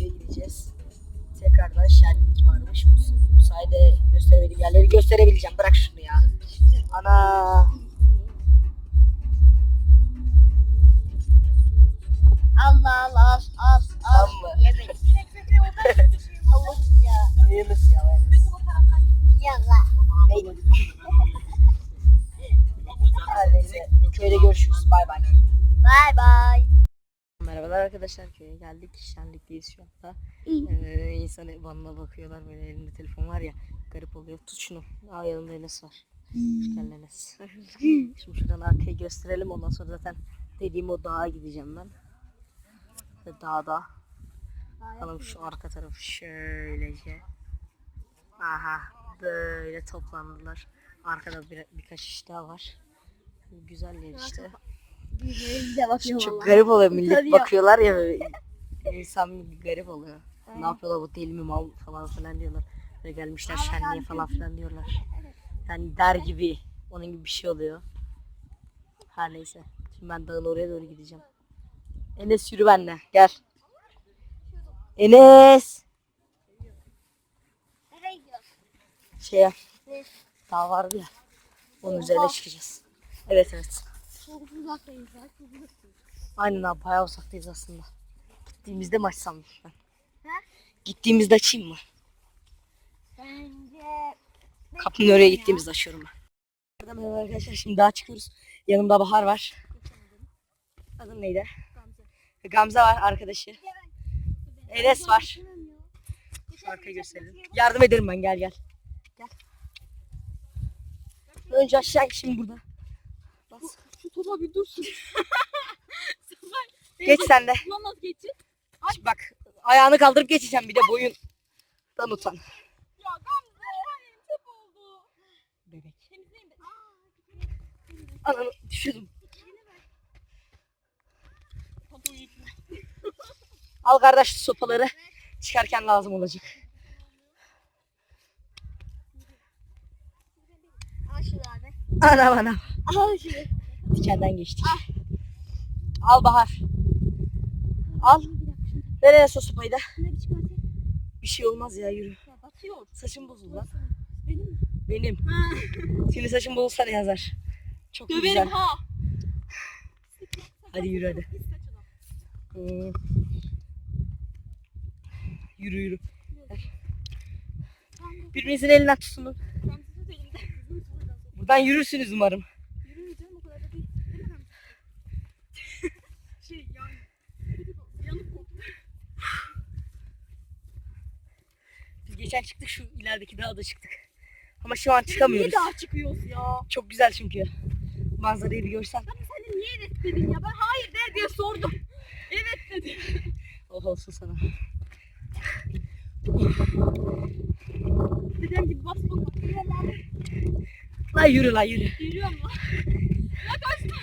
Köye gideceğiz. Tekrardan şenlik varmış. Bu sayede gösteremediğim yerleri gösterebileceğim. Bırak şunu ya. Ana. Allah Allah az az az. Tamam mı? Yemek. Şey şey Allah'ım ya. Yemez ya. Yallah. Neyse. Köyde görüşürüz. Bay bay. Bay bay. Merhabalar arkadaşlar köye geldik. Şenlikteyiz şu anda. Ee, insan bana bakıyorlar böyle elinde telefon var ya garip oluyor. Tut şunu. Aa yanımda Enes var. Hoş geldin Enes. Şimdi şuradan arkayı gösterelim. Ondan sonra zaten dediğim o dağa gideceğim ben. Ve dağda. Bakalım şu arka tarafı şöylece. Aha böyle toplandılar. Arkada bir, birkaç iş daha var. Güzel yer işte. Çok garip oluyor millet Tabii bakıyorlar ya böyle. İnsan bir garip oluyor. Ne yapıyorlar bu deli mi mal falan filan diyorlar. Böyle gelmişler şenliğe falan filan diyorlar. Yani der gibi onun gibi bir şey oluyor. Her neyse. Şimdi ben dağın oraya doğru gideceğim. Enes yürü benimle gel. Enes. Nereye gidiyorsun? Şeye dağ vardı ya. Onun üzerine çıkacağız. Evet evet. Çok uzaktayız ya. Çok uzaktayız. Aynen abi bayağı uzaktayız aslında. Gittiğimizde mi açsam ben? Gittiğimizde açayım mı? Bence Kapının oraya gittiğimizde açıyorum ben. Merhaba arkadaşlar şimdi daha çıkıyoruz. Yanımda Bahar var. Adın neydi? Gamze. Gamze var arkadaşı. Enes var. Arkayı gösterelim. Yardım ederim ben gel gel. Gel. Önce aşağı şimdi burada. Şu topa bir dursun. Geç sen de. Geçecek? Bak ayağını kaldırıp geçeceğim bir de boyun. Dan utan. Ya Gamze. Hayır çöp oldu. Bebek. Temizleyin de. Ananı düşürdüm. Al kardeş sopaları. Çıkarken lazım olacak. Al şunu abi. Anam anam. Al şunu. Dikenden geçtik. Al Bahar. Al. Nereye da? Ne bir şey olmaz ya yürü. Ya batıyor. Saçım bozuldu lan. Benim mi? Benim. Ha. Senin saçın bozulsa ne yazar? Çok Döverim güzel. ha. Hadi yürü hadi. Hmm. Yürü yürü. Birbirinizin elinden tutunun. Gamze tut elimde. Kızını tut buradan sonra. Buradan yürürsünüz umarım. Yürü canım o kadar da değil. Değil mi Gamze? şey yani. Yanık koktu. Biz geçen çıktık şu ilerideki dağda çıktık. Ama şu an çıkamıyoruz. Niye daha çıkıyoruz ya? Çok güzel çünkü. Manzarayı bir görsen. Ben sen niye evet dedin ya? Ben hayır der diye sordum. Evet dedi. Oh olsun sana. Dedem gibi bas bana. La yürü la yürü. Yürüyorum lan. Ya kaçma.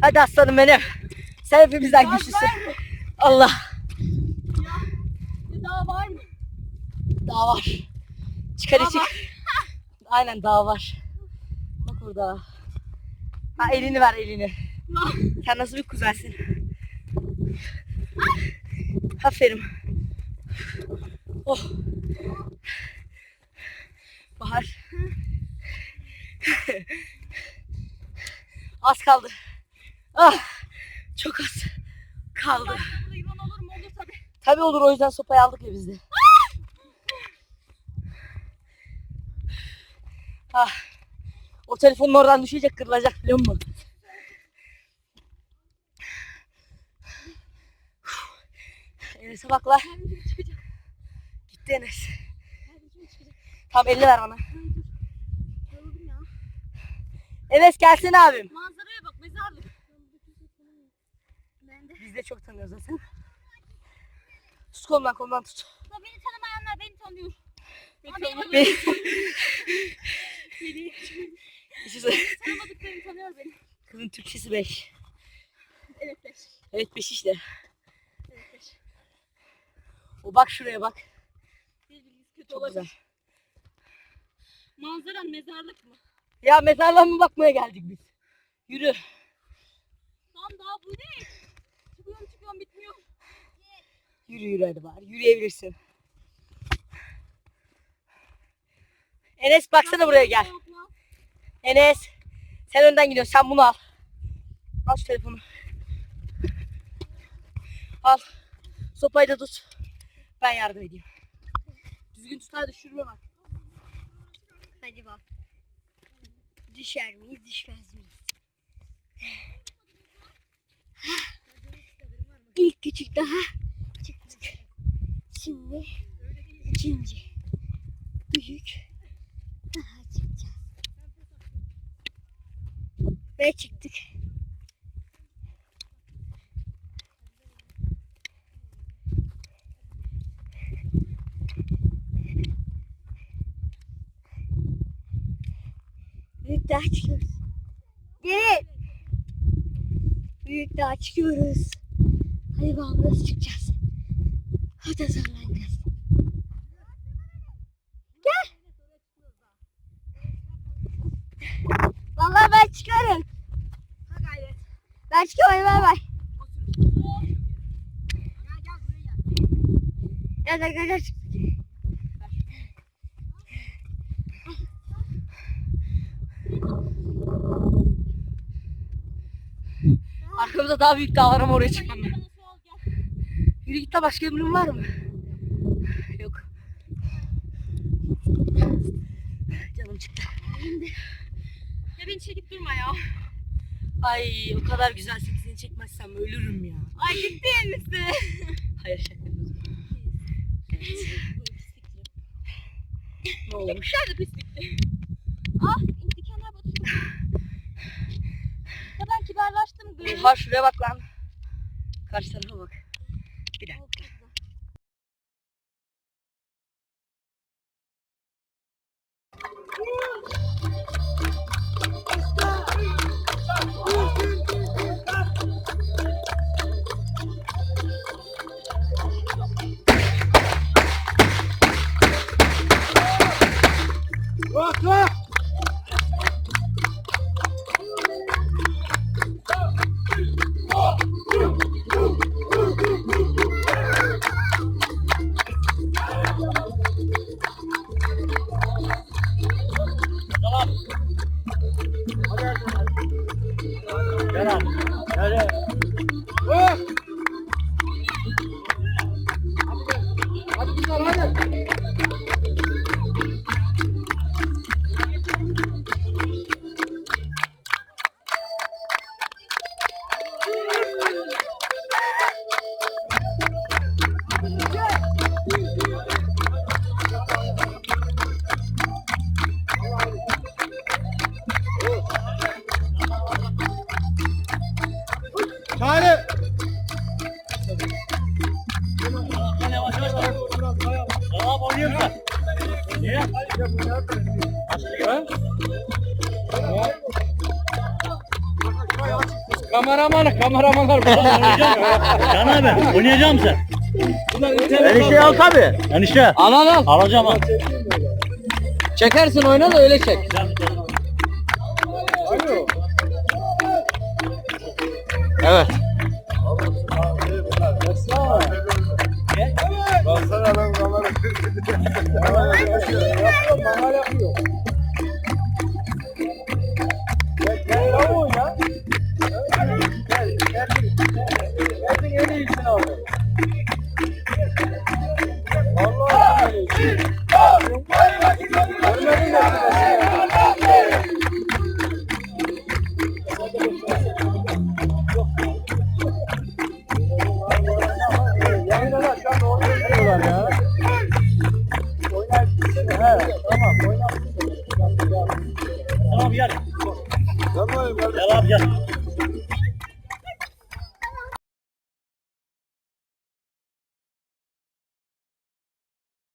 Hadi aslanım benim. Sen hepimizden güçlüsün. Allah. Ya. Ya daha var mı? Dağ var. Çıkar Dağ çık. Aynen dağ var. Bak orada. Ha elini ver elini. Sen nasıl bir kuzensin? Aferin. Oh. Bahar. az kaldı. Ah, çok az kaldı. Tabii olur o yüzden sopayı aldık ya biz de. Ah. O telefonun oradan düşecek kırılacak biliyor musun? Enes'e bak la. Gitti Enes. Tamam elini ver bana. Enes gelsene abim. Manzaraya bak mezarlık. Biz de çok tanıyoruz zaten. Tut kolumdan kolumdan tut. Beni tanımayanlar beni tanıyor. Beni Be- tanımadıklarım tanıyor beni. Kızın Türkçesi 5. Evet beş. Evet 5 işte. Evet beş. O bak şuraya bak. Birbiriniz kötü Çok olabilir. güzel. Manzaran mezarlık mı? Ya mezarlığa mı bakmaya geldik biz? Yürü. Lan daha bu ne? Çıkıyorum çıkıyorum bitmiyor. Yürü yürü hadi bari. Yürüyebilirsin. Enes baksana buraya gel. Enes. Sen önden gidiyorsun. Sen bunu al. Al şu telefonu. Al. Sopayı da tut. Ben yardım edeyim. Düzgün tut hadi şuraya bak. Hadi bak. Düşer miyiz düşmez miyiz? İlk küçük daha çıktık. Şimdi ikinci büyük daha çıkacağız. Ve çıktık. Büyük daha çıkıyoruz. Gelin. Büyük daha çıkıyoruz. Hadi bakalım nasıl çıkacağız. Hadi zorlanacağız. Gel. Vallahi ben çıkarım. Ha gayret. Ben çıkarım bay bay. Gel gel gel. Arkamda daha büyük dağ var ama oraya çıkmam ben. Yürü git de başka emrin var mı? Yok. Canım çıktı. Beni çekip durma ya. Ay o kadar güzelsin ki seni çekmezsem ölürüm ya. Ay ciddi misin? Hayır şaka yapıyordum. Evet. ne olmuş? Sen de pislikti. Ah dikenler batıyor. Ya ben kibarlaştım. gönlüm- Oha şuraya bak lan. Karşı tarafa bak. Bir dakika. Woo! Niye? Kameraman, kameramanlar Can abi oynayacağım mısın? Enişte al tabi. Enişte. Al al al. Alacağım al. Çekersin oyna da öyle çek. Evet. 아 니, 이.